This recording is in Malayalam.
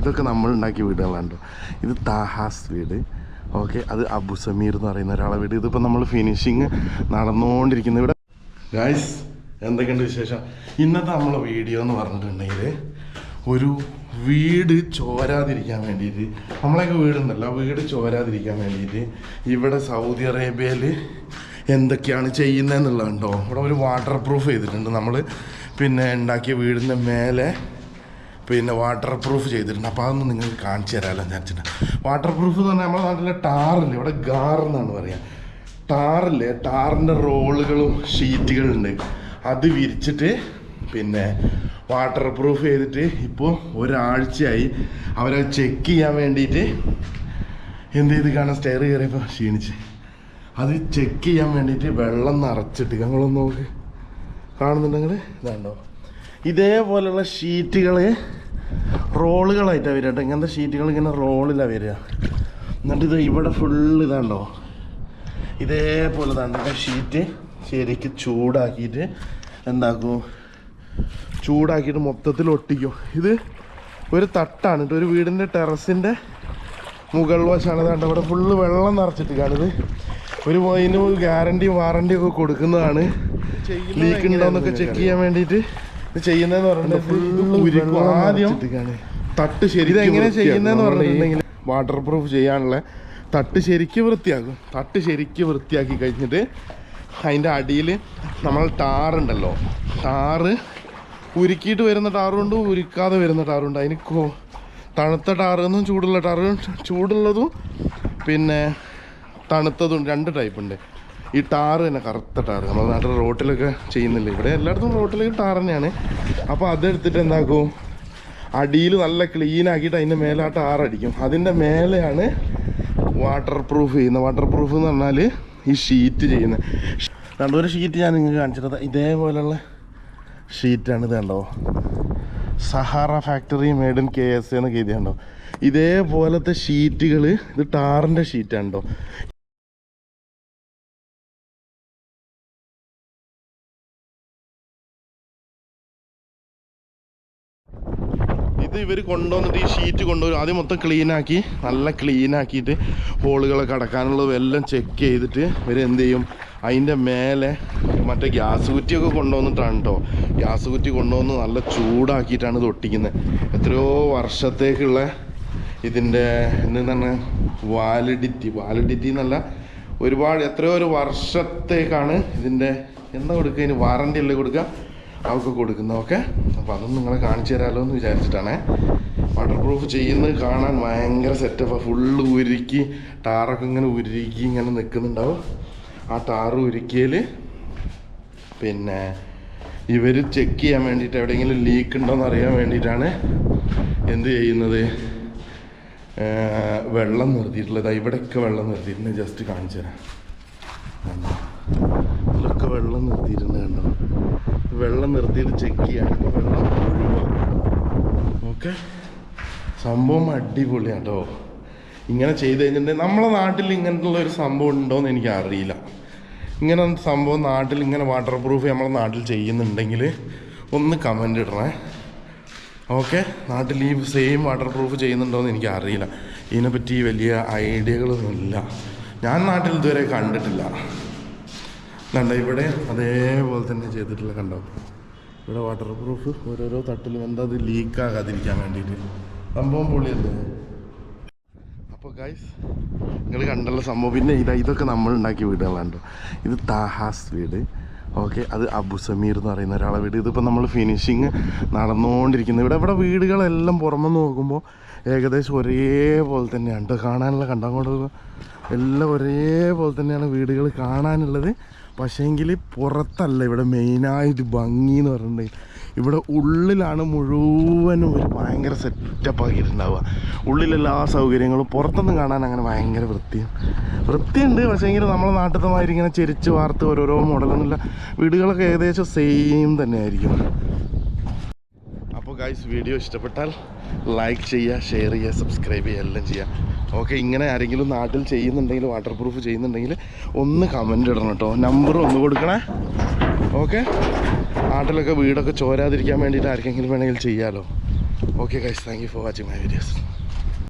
ഇതൊക്കെ നമ്മൾ ഉണ്ടാക്കിയ വീടുകളാണ്. ഇത് താഹാസ് വീട്. ഓക്കെ അത് അബു സമീർ എന്ന് പറയുന്ന ഒരാളെ വീട്. ഇതിപ്പോൾ നമ്മൾ ഫിനിഷിങ് നടന്നുകൊണ്ടിരിക്കുന്ന. ഇവിടെ ഗായ്സ് എന്തൊക്കെയുണ്ട് വിശേഷം? ഇന്നത്തെ നമ്മളെ വീഡിയോ എന്ന് പറഞ്ഞിട്ടുണ്ടെങ്കിൽ ഒരു വീട് ചോരാതിരിക്കാൻ വേണ്ടിയിട്ട് നമ്മളെയൊക്കെ വീടുണ്ടല്ലോ വീട് ചോരാതിരിക്കാൻ വേണ്ടിയിട്ട് ഇവിടെ സൗദി അറേബ്യയിൽ എന്തൊക്കെയാണ് ചെയ്യുന്നതെന്നുള്ളതുണ്ടോ ഇവിടെ ഒരു വാട്ടർ പ്രൂഫ് ചെയ്തിട്ടുണ്ട്. നമ്മൾ പിന്നെ ഉണ്ടാക്കിയ വീടിന്റെ മേലെ പിന്നെ വാട്ടർ പ്രൂഫ് ചെയ്തിട്ടുണ്ട്. അപ്പോൾ അതൊന്ന് നിങ്ങൾക്ക് കാണിച്ചു തരാമല്ലോ ഞാൻ വിചാരിച്ചിട്ടുണ്ട് വാട്ടർ പ്രൂഫ് എന്ന് പറഞ്ഞാൽ നമ്മുടെ നാട്ടിലെ ടാറില്ല? ഇവിടെ ഗാർ എന്നാണ് പറയുക ടാറില്ലേ? ടാറിന്റെ റോളുകളും ഷീറ്റുകളുണ്ട് അത് വിരിച്ചിട്ട് പിന്നെ വാട്ടർ പ്രൂഫ് ചെയ്തിട്ട് ഇപ്പോൾ ഒരാഴ്ചയായി അവരെ ചെക്ക് ചെയ്യാൻ വേണ്ടിയിട്ട് എന്ത് ചെയ്ത് കാണാൻ സ്റ്റെയർ കയറിയപ്പോൾ ക്ഷീണിച്ച്. അത് ചെക്ക് ചെയ്യാൻ വേണ്ടിയിട്ട് വെള്ളം നിറച്ചിട്ട് ഞങ്ങളൊന്ന് നോക്ക്. കാണുന്നുണ്ടെങ്കിൽ ഇതാണ്ടോ. ഇതേപോലെയുള്ള ഷീറ്റുകൾ റോളുകളായിട്ടാണ് വരിക കേട്ടോ. ഇങ്ങനത്തെ ഷീറ്റുകൾ ഇങ്ങനെ റോളിലാണ് വരിക. എന്നിട്ട് ഇത് ഇവിടെ ഫുള്ള് ഇതാണ്ടോ? ഇതേപോലെ തന്നെ ഷീറ്റ് ശരിക്ക് ചൂടാക്കിയിട്ട് എന്താക്കും? ചൂടാക്കിയിട്ട് മൊത്തത്തിൽ ഒട്ടിക്കും. ഇത് ഒരു തട്ടാണ് കേട്ടോ. ഒരു വീടിന്റെ ടെറസിന്റെ മുകൾ വശമാണ് ഇതാണ്ട്? ഇവിടെ ഫുള്ള് വെള്ളം നിറച്ചിട്ട് കാണിത് ഒരു അതിന് ഗ്യാരണ്ടിയും വാറണ്ടിയും ഒക്കെ കൊടുക്കുന്നതാണ്. ലീക്ക് ഉണ്ടോ എന്നൊക്കെ ചെക്ക് ചെയ്യാൻ വേണ്ടിയിട്ട്. ഇത് ചെയ്യുന്നതെന്ന് പറഞ്ഞിട്ട് ഫുള്ള് ഉരുക്കും ആദ്യം തട്ട് ശരി ഇതെങ്ങനെ ചെയ്യുന്നതെന്ന് പറഞ്ഞിട്ടുണ്ടെങ്കിൽ വാട്ടർ പ്രൂഫ് ചെയ്യാനുള്ള തട്ട് ശരിക്കും വൃത്തിയാക്കും. തട്ട് ശരിക്കും വൃത്തിയാക്കി കഴിഞ്ഞിട്ട് അതിന്റെ അടിയിൽ നമ്മൾ ടാറുണ്ടല്ലോ. ടാറ് ഉരുക്കിയിട്ട് വരുന്ന ടാറുണ്ട് ഉരുക്കാതെ വരുന്ന ടാറുണ്ട്. അതിന് കോ തണുത്ത ടാറെന്നും ചൂടുള്ള ടാറ് ചൂടുള്ളതും പിന്നെ തണുത്തതും രണ്ട് ടൈപ്പ് ഉണ്ട്. ഈ ടാറ് തന്നെ കറുത്ത ടാറ്. നമ്മുടെ നാട്ടിൽ റോട്ടിലൊക്കെ ചെയ്യുന്നില്ല? ഇവിടെ എല്ലായിടത്തും റോട്ടിലേക്ക് ടാർ തന്നെയാണ്. അപ്പോൾ അതെടുത്തിട്ട് എന്താക്കും? അടിയിൽ നല്ല ക്ലീൻ ആക്കിയിട്ട് അതിന്റെ മേലെ ആ ടാർ അടിക്കും. അതിന്റെ മേലെയാണ് വാട്ടർ പ്രൂഫ് ചെയ്യുന്നത്. വാട്ടർ പ്രൂഫ് എന്ന് പറഞ്ഞാൽ ഈ ഷീറ്റ് ചെയ്യുന്നത്. രണ്ടൊരു ഷീറ്റ് ഞാൻ നിങ്ങൾക്ക് കാണിച്ചിട്ടത് ഇതേപോലെയുള്ള ഷീറ്റാണ് ഇത് കണ്ടോ? Sahara factory made in K S എന്നൊക്കെ എഴുതിയുണ്ടോ ഇതേപോലത്തെ ഷീറ്റുകൾ ഇത് ടാറിന്റെ ഷീറ്റാണ് കേട്ടോ ഇത് ഇവർ കൊണ്ടുവന്നിട്ട് ഈ ഷീറ്റ് കൊണ്ടുവരും. ആദ്യം മൊത്തം ക്ലീനാക്കി നല്ല ക്ലീനാക്കിയിട്ട് ഹോളുകളൊക്കെ അടക്കാനുള്ളതും എല്ലാം ചെക്ക് ചെയ്തിട്ട് ഇവർ എന്ത് ചെയ്യും? അതിന്റെ മേലെ മറ്റേ ഗ്യാസ് കുറ്റിയൊക്കെ കൊണ്ടുവന്നിട്ടാണ് കേട്ടോ ഗ്യാസ് കുറ്റി കൊണ്ടുവന്ന് നല്ല ചൂടാക്കിയിട്ടാണ് ഇത് ഒട്ടിക്കുന്നത്. എത്രയോ വർഷത്തേക്കുള്ള ഇതിന്റെ എന്താണ് വാലിഡിറ്റി വാലിഡിറ്റി എന്നല്ല ഒരുപാട് എത്രയോ ഒരു വർഷത്തേക്കാണ് ഇതിന്റെ എന്താ കൊടുക്കുക? ഇതിന് വാറണ്ടി അല്ലേ കൊടുക്കുക? അവർക്ക് കൊടുക്കുന്നത് ഓക്കെ അപ്പോൾ അതൊന്നും നിങ്ങൾ കാണിച്ചു തരാമല്ലോ എന്ന് വിചാരിച്ചിട്ടാണേ. വാട്ടർ പ്രൂഫ് ചെയ്യുന്നത് കാണാൻ ഭയങ്കര സെറ്റപ്പാണ് ഫുള്ള് ഉരുക്കി ടാറൊക്കെ ഇങ്ങനെ ഉരുക്കി ഇങ്ങനെ നിൽക്കുന്നുണ്ടാവും ആ ടാറ് ഉരുക്കിയൽ പിന്നെ ഇവർ ചെക്ക് ചെയ്യാൻ വേണ്ടിയിട്ട് എവിടെയെങ്കിലും ലീക്ക് ഉണ്ടോയെന്ന് അറിയാൻ വേണ്ടിയിട്ടാണ് എന്ത് ചെയ്യുന്നത്? വെള്ളം നിർത്തിയിട്ടുള്ളത്. ഇവിടെയൊക്കെ വെള്ളം നിർത്തിയിട്ടുണ്ട്. ജസ്റ്റ് കാണിച്ചു തരാം. ഇതിലൊക്കെ വെള്ളം നിർത്തിയിരുന്നു കണ്ടോ? വെള്ളം നിർത്തിയിട്ട് ചെക്ക് ചെയ്യാണ്. ഇപ്പോൾ വെള്ളം ഒഴിവാക്കും ഓക്കെ സംഭവം അടിപൊളിയാണ് കേട്ടോ. ഇങ്ങനെ ചെയ്ത് കഴിഞ്ഞിട്ടുണ്ടെങ്കിൽ നമ്മളെ നാട്ടിൽ ഇങ്ങനത്തുള്ള ഒരു സംഭവം ഉണ്ടോ എന്ന് എനിക്ക് അറിയില്ല. ഇങ്ങനെ സംഭവം നാട്ടിൽ ഇങ്ങനെ വാട്ടർ പ്രൂഫ് നമ്മളെ നാട്ടിൽ ചെയ്യുന്നുണ്ടെങ്കിൽ ഒന്ന് കമന്റ് ഇടണേ. ഓക്കെ നാട്ടിൽ ഈ സെയിം വാട്ടർ പ്രൂഫ് ചെയ്യുന്നുണ്ടോയെന്ന് എനിക്ക് അറിയില്ല. ഇതിനെപ്പറ്റി വലിയ ഐഡിയകളൊന്നുമില്ല ഞാൻ നാട്ടിൽ ഇതുവരെ കണ്ടിട്ടില്ല. കണ്ട ഇവിടെ അതേപോലെ തന്നെ ചെയ്തിട്ടുള്ള കണ്ടോ? ഇവിടെ വാട്ടർ പ്രൂഫ് ഓരോരോ തട്ടിലും എന്താ അത് ലീക്ക് ആകാതിരിക്കാൻ വേണ്ടിയിട്ട്. സംഭവം പൊളിയല്ലേ? അപ്പോൾ ഗൈസ് നിങ്ങൾ കണ്ടല്ല സംഭവം. പിന്നെ ഇതാ ഇതൊക്കെ നമ്മൾ ഉണ്ടാക്കിയ വീടുകളാണ് ട്ടോ. ഇത് താഹാസ് വീട്. ഓക്കെ അത് അബു സമീർ എന്ന് പറയുന്ന ഒരാളെ വീട്. ഇതിപ്പോൾ നമ്മൾ ഫിനിഷിങ് നടന്നുകൊണ്ടിരിക്കുന്നത് ഇവിടെ ഇവിടെ വീടുകളെല്ലാം പുറമെ നോക്കുമ്പോൾ ഏകദേശം ഒരേപോലെ തന്നെയാണ്. കാണാനുള്ള കണ്ടങ്ങോട്ട് എല്ലാം ഒരേപോലെ തന്നെയാണ് വീടുകൾ കാണാനുള്ളത്. പക്ഷേങ്കിൽ പുറത്തല്ല. ഇവിടെ മെയിനായിട്ട് ഭംഗി എന്ന് പറഞ്ഞിട്ടുണ്ടെങ്കിൽ ഇവിടെ ഉള്ളിലാണ് മുഴുവനും ഒരു ഭയങ്കര സെറ്റപ്പ് ആക്കിയിട്ടുണ്ടാവുക. ഉള്ളിലെല്ലാ സൗകര്യങ്ങളും പുറത്തൊന്നും കാണാൻ അങ്ങനെ ഭയങ്കര വൃത്തിയും. വൃത്തിയുണ്ട് പക്ഷേങ്കിൽ നമ്മളെ നാട്ടിലത്തെ മാതിരി ഇങ്ങനെ ചെരിച്ച് വാർത്ത് ഓരോരോ മോഡലൊന്നുമില്ല വീടുകളൊക്കെ ഏകദേശം സെയിം തന്നെയായിരിക്കും. അപ്പോൾ ഗൈസ് വീഡിയോ ഇഷ്ടപ്പെട്ടാൽ ലൈക്ക് ചെയ്യുക ഷെയർ ചെയ്യുക സബ്സ്ക്രൈബ് ചെയ്യുക എല്ലാം ചെയ്യുക. ഓക്കെ ഇങ്ങനെ ആരെങ്കിലും നാട്ടിൽ ചെയ്യുന്നുണ്ടെങ്കിൽ വാട്ടർ പ്രൂഫ് ചെയ്യുന്നുണ്ടെങ്കിൽ ഒന്ന് കമന്റ് ഇടണം കേട്ടോ. നമ്പർ ഒന്ന് കൊടുക്കണേ. ഓക്കെ നാട്ടിലൊക്കെ വീടൊക്കെ ചോരാതിരിക്കാൻ വേണ്ടിയിട്ട് ആർക്കെങ്കിലും വേണമെങ്കിൽ ചെയ്യാമല്ലോ okay guys thank you for watching my videos